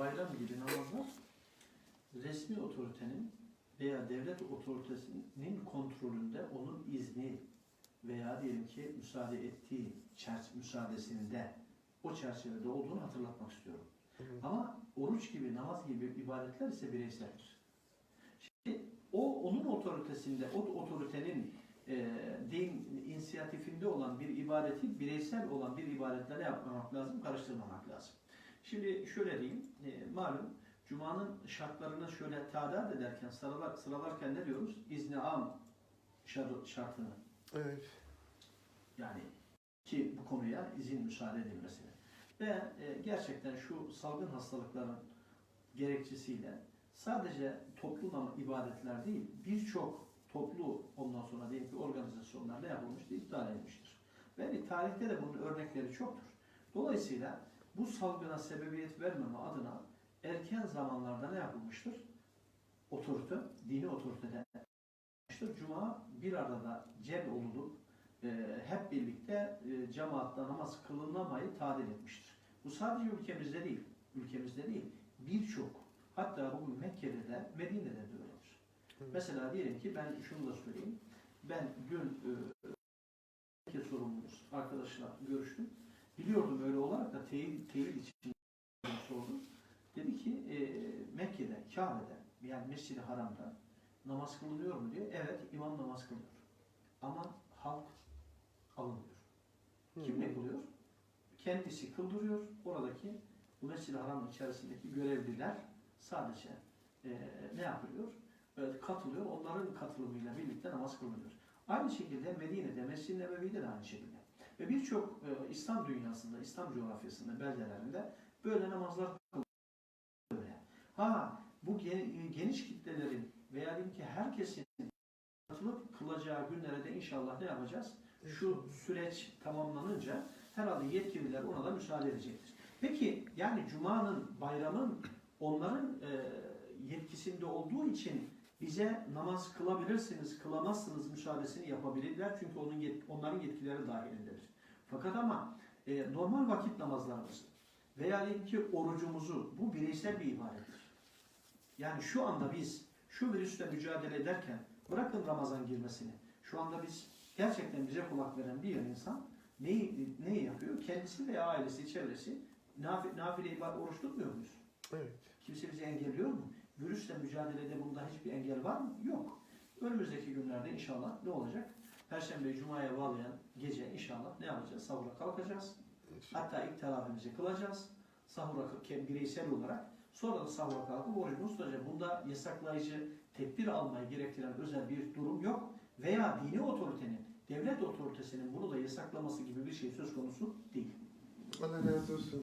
bayram gibi namazlar resmi otoritenin veya devlet otoritesinin kontrolünde onun izni veya diyelim ki müsaade ettiği çerçeve müsaadesinde o çerçevede olduğunu hatırlatmak istiyorum. Ama oruç gibi, namaz gibi ibadetler ise bireyseldir. Şimdi o onun otoritesinde, o otoritenin e, din inisiyatifinde olan bir ibadeti bireysel olan bir ibadetle ne yapmamak lazım? Karıştırmamak lazım. Şimdi şöyle diyeyim, e, malum Cuma'nın şartlarını şöyle tadat ederken, sıralar, sıralarken ne diyoruz? İzni am şart- şartını. Evet. Yani ki bu konuya izin müsaade edilmesini. Ve e, gerçekten şu salgın hastalıkların gerekçesiyle sadece toplu nam- ibadetler değil, birçok toplu ondan sonra diyelim ki organizasyonlar ne yapılmıştır? İptal edilmiştir. Ve tarihte de bunun örnekleri çoktur. Dolayısıyla bu salgına sebebiyet vermeme adına erken zamanlarda ne yapılmıştır? Otorite, dini otoriteden yapılmıştır. Cuma bir arada cem olunup e, hep birlikte e, cemaatle namaz kılınamayı tadil etmiştir. Bu sadece ülkemizde değil, ülkemizde değil, birçok, hatta bugün Mekke'de de, Medine'de de öyledir. Mesela diyelim ki ben şunu da söyleyeyim, ben dün e, Mekke sorumlumuz arkadaşla görüştüm. Biliyordum öyle olarak da teyit, teyit için sordum. Dedi ki e, Mekke'de, Kabe'de, yani Mescid-i Haram'da namaz kılınıyor mu diyor. Evet, imam namaz kılıyor. Ama halk alınmıyor. Kim ne kılıyor? Kendisi kıldırıyor. Oradaki bu Mescid-i Haram içerisindeki görevliler sadece e, ne yapıyor? E, katılıyor. Onların katılımıyla birlikte namaz kılınıyor. Aynı şekilde Medine'de, Mescid-i Nebevi'de de aynı şekilde. Ve birçok e, İslam dünyasında, İslam coğrafyasında, beldelerinde böyle namazlar kılınıyor. Böyle. Ha, bu gen- geniş kitlelerin veya diyelim ki herkesin katılıp kılacağı günlere de inşallah ne yapacağız? Şu süreç tamamlanınca herhalde yetkililer ona da müsaade edecektir. Peki yani Cuma'nın, bayramın onların e, yetkisinde olduğu için bize namaz kılabilirsiniz, kılamazsınız müsaadesini yapabilirler. Çünkü onun yet- onların yetkileri dahilindedir. Fakat ama e, normal vakit namazlarımızı veya diyelim ki orucumuzu bu bireysel bir ibadettir. Yani şu anda biz şu virüsle mücadele ederken bırakın Ramazan girmesini. Şu anda biz gerçekten bize kulak veren bir insan neyi, neyi yapıyor? Kendisi veya ailesi, çevresi nafile, nafile oruç tutmuyor muyuz? Evet. Kimse bizi engelliyor mu? Virüsle mücadelede bunda hiçbir engel var mı? Yok. Önümüzdeki günlerde inşallah ne olacak? Perşembe, Cuma'ya bağlayan gece inşallah ne yapacağız? Sahura kalkacağız. Hatta ilk teravihimizi kılacağız. Sahura bireysel olarak. Sonra da sahura kalkıp orucumuzu tutacağız. Bunda yasaklayıcı tedbir almayı gerektiren özel bir durum yok. Veya dini otoritenin, devlet otoritesinin bunu da yasaklaması gibi bir şey söz konusu değil. Allah razı olsun.